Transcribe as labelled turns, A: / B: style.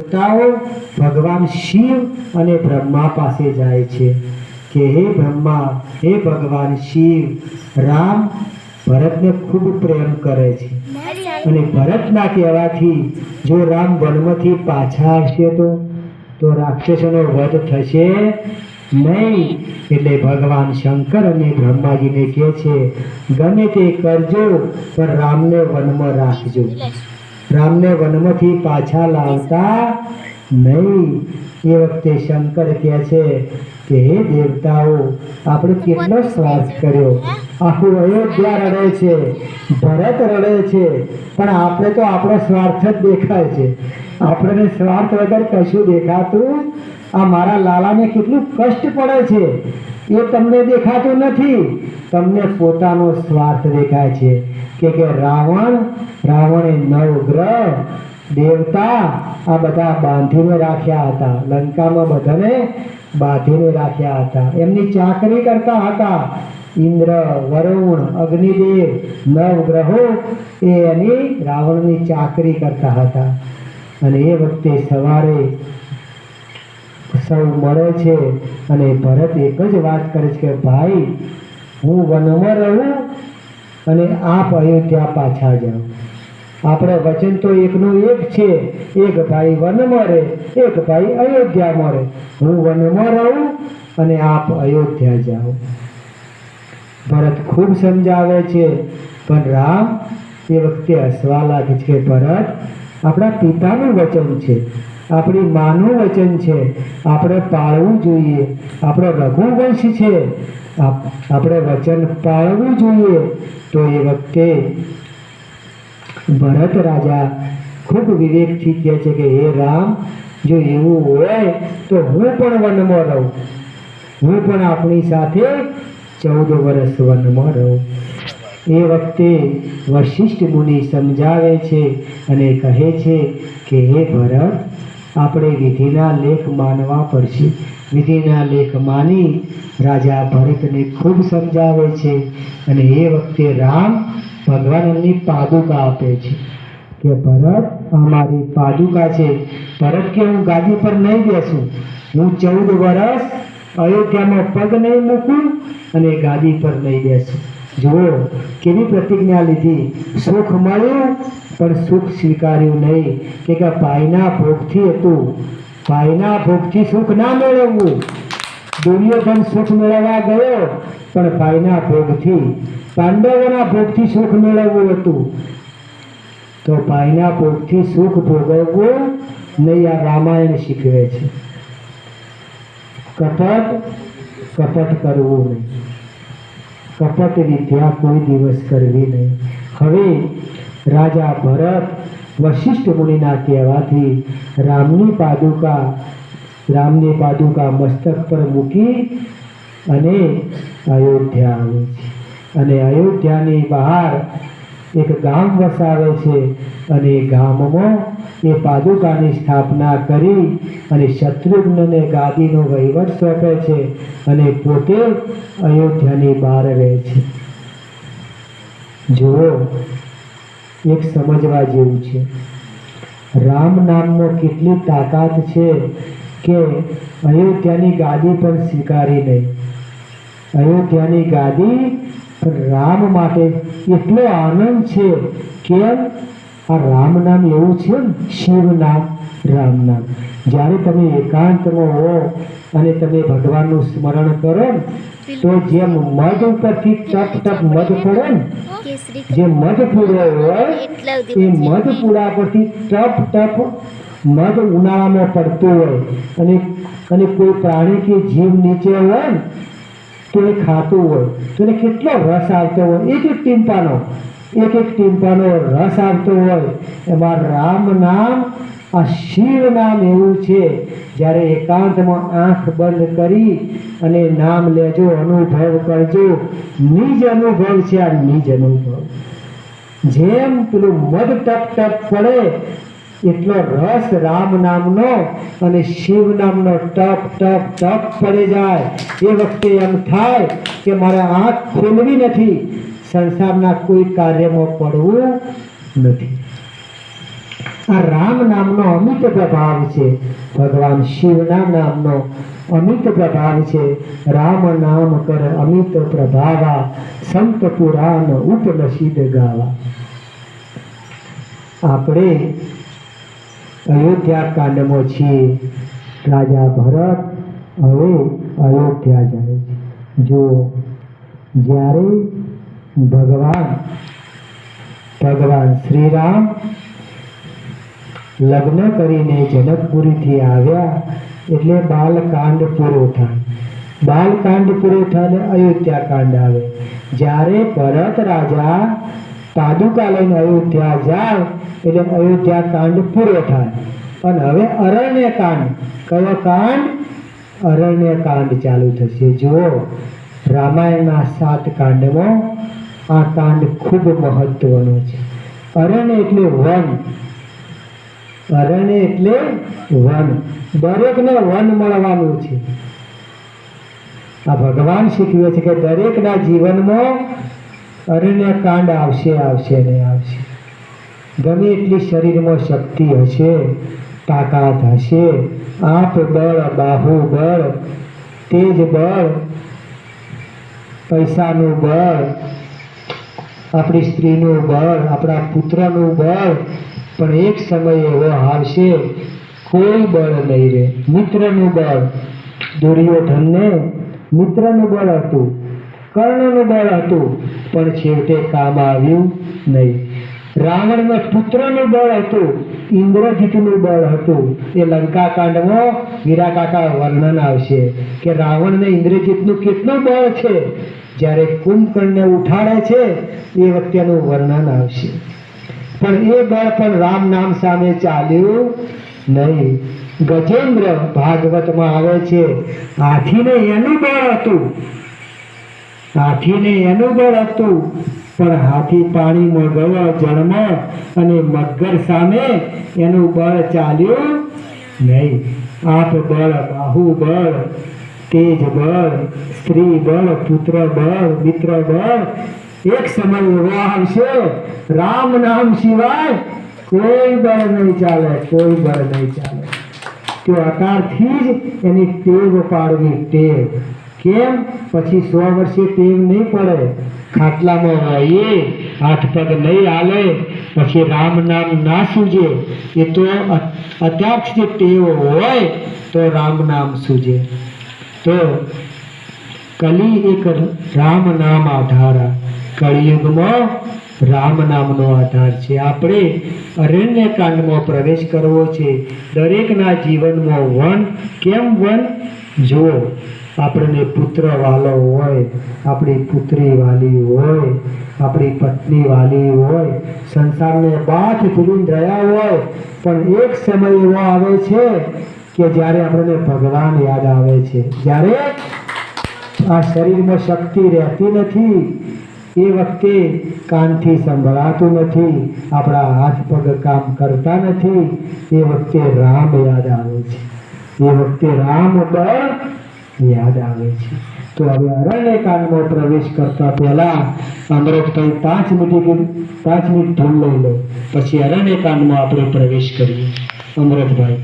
A: દેવતાઓ ભગવાન શિવ અને બ્રહ્મા પાસે જાય છે કે હે બ્રહ્મા, હે ભગવાન શિવ, રામ ભરતને ખૂબ પ્રેમ કરે છે. અને ભરતના કહેવાથી જો રામ વનમાંથી પાછા આવશે તો તો રાક્ષસોનો વધ થશે નહીં. એટલે ભગવાન શંકર અને બ્રહ્માજીને કહે છે, ગમે તે કરજો, પણ રામને વનમાં રાખજો. રામને વનમાંથી પાછા લાવતા નહીં. એ વખતે શંકર કહે છે કે, હે દેવતાઓ, આપણે કેટલો સ્વાર્થ કર્યો? આખું અયોધ્યા રડે છે, ભરત રડે છે, પણ આપણે તો આપણો સ્વાર્થ જ દેખાય છે. આપણને સ્વાર્થ વગર કશું દેખાતું આ મારા લાલાને કેટલું કષ્ટ પડે છે. એ તમને દેખાતું નથી. તમને પોતાનો સ્વાર્થ દેખાય છે. કે કે રાવણ, રાવણે નવ ગ્રહ દેવતા આ બધા બાંધીને રાખ્યા હતા. લંકામાં બધાને બાંધીને રાખ્યા હતા. એમની ચાકરી કરતા હતા. ઇન્દ્ર, વરુણ, અગ્નિદેવ નવ ગ્રહો એ એની રાવણની ચાકરી કરતા હતા. અને એ વખતે સવારે સૌ મળે છે અને ભરત એક જ વાત કરે છે કે, ભાઈ, હું વનમાં રહું અને આપ અયોધ્યા પાછા જાઓ. આપણે વચન તો એકનું એક છે, એક ભાઈ વનમાં રહે એક ભાઈ અયોધ્યામાં રહે હું વનમાં રહું અને આપ અયોધ્યા જાઓ. ભરત ખૂબ સમજાવે છે, પણ રામ, એ વખતે હસવા લાગે છે ભરત. આપણા પિતાનું વચન છે, આપણી માનું વચન છે. આપણે પાળવું જોઈએ. આપણો રઘુવંશ છે. આપ- આપણે વચન પાળવું જોઈએ. તો એ વખતે ભરત રાજા ખૂબ વિવેકથી કહે છે કે, હે રામ, જો એવું હોય તો હું પણ વનમાં રહું. હું પણ આપણી સાથે ચૌદ વર્ષ વનમાં રહું. એ વખતે વશિષ્ઠ મુનિ સમજાવે છે અને કહે છે કે, હે ભરત આપણે વિધિના લેખ માનવા પડશે. વિધિના લેખ માની રાજા ભરતને ખૂબ સમજાવે છે અને એ વખતે રામ ભગવાનની પાદુકા આપે છે. કે ભરત અમારી પાદુકા છે. ભરત કે હું ગાદી પર નહીં બેસું? હું ચૌદ વર્ષ અયોધ્યામાં પગ નહીં મૂકું અને ગાદી પર નહીં બેસું. જુઓ કેવી પ્રતિજ્ઞા લીધી? સુખ મળ્યું, પણ સુખ સ્વીકાર્યું નહીં. કે કે ભાઈના ભોગથી હતું. ભાઈના ભોગથી સુખ ના મેળવવું. દુર્યોધન સુખ મેળવવા ગયો, પણ ભાઈના ભોગથી, પાંડવોના ભોગથી સુખ મેળવવું હતું. તો ભાઈના ભોગથી સુખ ભોગવવું નહીં, આ રામાયણ શીખવે છે. કપટ કપટ કરવું નહીં. કપટ વિદ્યા કોઈ દિવસ કરવી નહીં. હવે રાજા ભરત વશિષ્ઠ મુનિના કહેવાથી રામની પાદુકા રામની પાદુકા મસ્તક પર મૂકી અને અયોધ્યા આવે છે. અને અયોધ્યાની બહાર એક ગામ વસાવે છે અને ગામમાં એ પાદુકાની સ્થાપના કરી અને શત્રુઘ્નને ગાદીનો વહીવટ સોંપે છે અને પોતે અયોધ્યાની બહાર રહે છે. જુઓ, એક સમજવા જેવું છે. રામ નામનો કેટલી તાકાત છે કે અયોધ્યાની ગાદી પણ સ્વીકારી નહીં. અયોધ્યાની ગાદી રામ માટે એટલો આનંદ છે કેમ આ રામ નામ એવું છે ને? શિવ નામ રામ નામ. જ્યારે તમે એકાંતમાં હો અને તમે ભગવાનનું સ્મરણ કરો તો જેમ મધ ઉપરથી ટપ ટપ મધ પડે ને જે મધ પૂરો હોય એ મધ પૂરા પરથી ટપ ટપ મધ ઉનાળામાં પડતું હોય. અને અને કોઈ પ્રાણી કે જીવ નીચે હોય તો એ ખાતું હોય. તો એને કેટલો રસ આવતો હોય. એ જ ટીમ્પાનો એક એક ટીમ્પાનો રસ આવતો હોય, એમાં રામ નામ, આ શિવ નામ એવું છે. જ્યારે એકાંતમાં આંખ બંધ કરી અને નામ લેજો, અનુભવ કરજો. નિજ અનુભવ છે આ નિજ અનુભવ. જેમ પેલું મધ ટપ ટપ પડે, એટલો રસ રામ નામનો અને શિવ નામનો ટપ ટપ ટપ પડે જાય. એ વખતે એમ થાય કે મારે આંખ ખોલવી નથી. સંસારના કોઈ કાર્યમાં પડવું નથી. આ રામ નામનો અમિત પ્રભાવ છે. ભગવાન શિવના નામનો અમિત પ્રભાવ છે. રામ નામ કર અમિત પ્રભાવા, સંત પુરાણ ઉપનસીદ ગાવા. આપણે અયોધ્યા કાંડમાં છીએ. રાજા ભરત હવે અયોધ્યા જાય છે. જો જ્યારે ભગવાન ભગવાન શ્રીરામ લગ્ન કરીને જનકપુરીથી આવ્યા, એટલે બાલકાંડ પૂરો થાય. બાલકાંડ પૂરો થાય એટલે અયોધ્યા કાંડ આવે. જ્યારે ભરત રાજા પાદુકા લઈને અયોધ્યા જાય, એટલે અયોધ્યા કાંડ પૂરો થાય. અને હવે અરણ્ય કાંડ કયો કાંડ? અરણ્ય કાંડ ચાલુ થશે. જુઓ, રામાયણના સાત કાંડમાં આ કાંડ ખૂબ મહત્વનો છે. અરણ્ય એટલે વન. અરણ્ય એટલે વન. દરેકને વન મળવાનું છે. આ ભગવાન શીખવે છે કે દરેકના જીવનમાં અરણ્ય કાંડ આવશે આવશે ને આવશે. ગમે એટલી શરીરમાં શક્તિ હશે, તાકાત હશે, આપ બળ, બાહુ બળ, તેજ બળ, પૈસાનું બળ આપણી સ્ત્રીનું બળ, આપણા પુત્રનું બળ પણ એક સમય એવો આવશે કોઈ બળ નહીં રહે. મિત્રનું બળ દુર્યોધનને મિત્રનું બળ હતું, કર્ણનું બળ હતું, પણ છેવટે કામ આવ્યું નહીં. રાવણને પુત્રનું બળ હતું ઇન્દ્રજીતનું બળ હતું. એ લંકા કાંડમાં વીરા વર્ણન આવશે કે રાવણને ઇન્દ્રજીતનું કેટલું બળ છે? જ્યારે કુંભકર્ણને ઉઠાડે છે, એ વખતેનું વર્ણન આવશે. પણ એ બળ પણ રામ નામ સામે ચાલ્યું નહીં. ગજેન્દ્ર ભાગવતમાં આવે છે હાથીને એનું બળ હતું. હાથીને એનું બળ હતું. પણ હાથી પાણીમાં ગયો જળમાં અને મગર સામે એનું બળ ચાલ્યું નહીં. આપ બળ બાહુ બળ તેજ બળ સ્ત્રી બળ પુત્ર બળ મિત્ર બળ એક સમય એવો આવશે. રામ નામ સિવાય કોઈ બળ નહીં ચાલે, કોઈ બળ નહીં ચાલે. તો અત્યારથી જ એની ટેવ પાડવી ટેવ. કેમ? પછી સો વર્ષે ટેવ નહીં પડે. ખાટલામાં હોઈએ આઠ પગ નહીં હાલે, પછી રામ નામ ના સૂજે. એ તો અ- જે ટેવ હોય, તો રામ નામ સૂજે. તો કલી એક રામ નામ આધાર કળિયુગમાં રામ નામનો આધાર છે. આપણે અરણ્ય કાંડમાં પ્રવેશ કરવો છે. દરેકના જીવનમાં વન. કેમ વન? જુઓ. આપણને પુત્ર વાલો હોય, આપણી પુત્રી વાલી હોય, આપણી પત્ની વાલી હોય, સંસારને બાથ ભૂલીને રહ્યા હોય, પણ એક સમય એવો આવે છે કે જ્યારે આપણને ભગવાન યાદ આવે છે. જ્યારે આ શરીરમાં શક્તિ રહેતી નથી, એ વખતે કાનથી સંભળાતું નથી, આપણા હાથ પગ કામ કરતા નથી, એ વખતે રામ યાદ આવે છે. એ વખતે રામ બળ યાદ આવે છે. તો હવે અરણ્ય કાંડમાં પ્રવેશ કરતા પહેલા અમૃતભાઈ પાંચ મિનિટ પાંચ મિનિટ ધૂમ લઈ લો. પછી અરણ્ય કાંડમાં આપણે પ્રવેશ કરીએ. અમૃતભાઈ